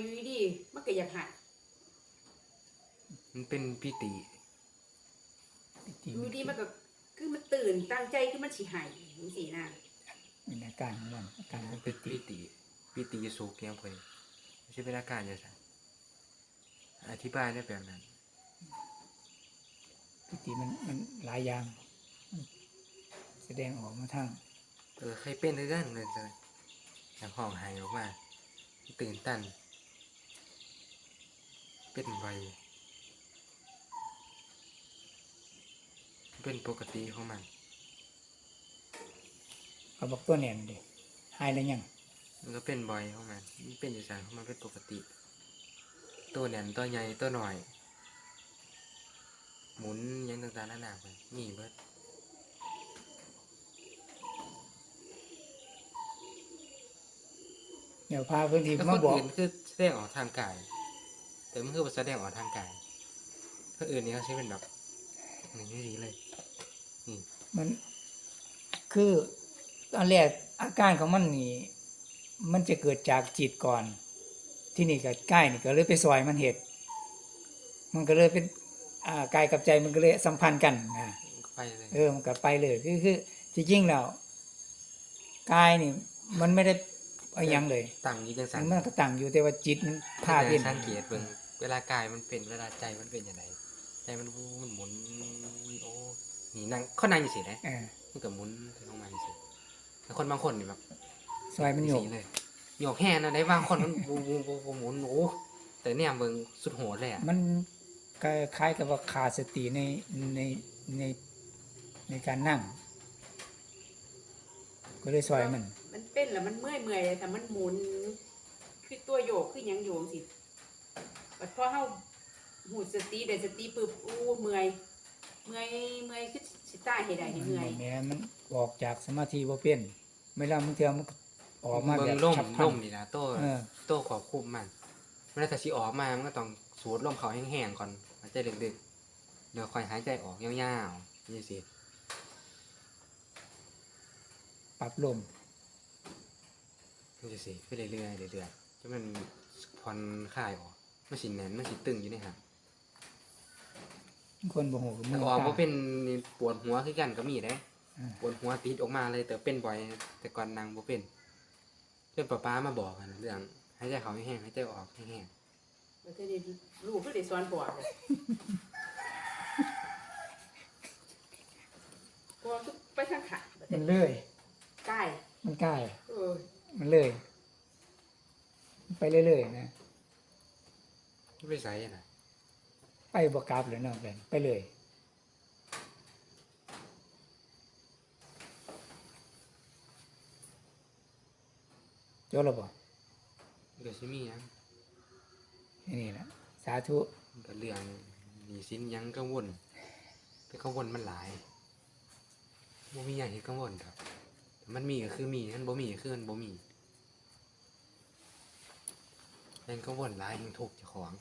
อยู่ดีๆมันก็อยากหายมันเป็นพิติจริงอยู่ดีมันก็คือมันตื่นตั้งใจคือมันสิหายจังซี่นะเป็นอาการของมันอาการขมัอนงเป็ปินติพิติพิติสุกยังเพิ่นไม่ใช่เป็นอาการอย่างไรอธิบายได้แบบนั้นปิติมันมันหลายอย่างมันแสดงออกมาทางเออใครเป็นด้วยกันเลยจ้ะอย่างห้องหายออกมา ตื่นตัน เป็นไวเป็นปกติของมันเขาบอกตัวแหนนดิหายแล้วยัง มันก็เป็นบ่อยของมันมันเป็นอยู่สารของมันเป็นปกติ ตัวแหนนตัวใหญ่ตัวหน่อย หมุนหยังต่างๆนานาไปมีเบิดเดี๋ยวพาเพื่อนที่แล้วคมานบอก อื่นคือแสดงออกทางกาย แต่มันคือบ่แสดงออกทางกายคนอื่นนี่เขาใช้เป็นแบบนี่ไม่ดีเลยนี่มันคือตอนแรกอาการของมันนี่มันจะเกิดจากจิตก่อน ที่นี่กับกายนี่ก็เลยไปซอยมันเหตุมันก็เลยเป็นอ่ากายกับใจมันก็เลยสัมพันธ์กันนะไปเลยเออมันก็ไปเลยคือคือจริงๆแล้วกายนี่ มันไม่ได้เอาหยังเลยตั้งอยี่จังสันมันก็ตั้งอยู่แต่ว่าจิตมันพาแต่เล่นสังเกตเบิ่ง เวลากายมันเป็นเวลาใจมันเป็นอย่างไรใจมันวูมันหมุนโอ้นี่นั่งเขานั่งอยู่สินะเออมันก็หมุนไปลงมาสิแต่คนบางคนนี่แบบซอยมันโยกสีเลยโยกแห่นะได้บางคนมันวูวูวูวูหมุนโอ้แต่เนี่ยเบิ่งสุดโหดเลยอะมันคล้ายๆกับว่าขาดสติในในในในการนั่ง ก็เลยซอยมัน มันเป็นแล้วมันเมื่อยเมื่อยแต่มันหมุน คือตัวโยกคือหยังโยงสิ บัดพอเฮาหูสติได้สติปึ๊บอู้เมื่อย เมื่อยเมื่อยคือสิตายให้ได้ให้เมื่อยแหม้มันออกจากสมาธิบ่เป็นเวลามันเทื่อมันก็ออกมาแบเบิ่บงล่มฉับพลัล่นมนี่นะโต้เออ โต้ขอบคุมมันเวลาแต่สิออกมามันก็ต้องสูดลมเขาแห้งๆก่อนหายใจลึกๆเดี๋ยวค่อยหายใจออกยาวๆนี่สิปรับลมนี่สิไปเรื่อยๆเรื่อยๆจนมันผ่อนคลายออก มันสิแน่นมันสิตึงอยู่นี่ครับคนบ่ฮู้ก็มืแต่อออกตามาเป็นนี่ปวดหัวคือกันก็มีได้อ่าปวดหัวติดออกมาเลย แต่เป็นบ่อย แต่ก่อนนางบ่เป็นเพื่อนป้าป้ามาบอกกันนะเรื่องหายใจเขาแห้งๆหายใจออกแห้งมันจะได้ลูกก็ได้สอนบอกเลยกลัวก็ไปทางขาบัดมันี้นเลยใกล้มันใกล้เออมันเลยไปเรื่อยๆนะๆ ไม่ไปใส่นะไปบ่กลับเลยเนาะไปไปเลยโจบแล้วบ่เดี๋ยวสิมีหยังนี่แหละสาธุมันก็เรื่องหนีสินหยังกังวลแต่กังวลมันหลายบ่มีอย่างที่กังวลครับแต่มันมีก็คือมีมันบ่มีก็คือมันบ่มี ยังกังวนร้ายยังถูกเจ้าของ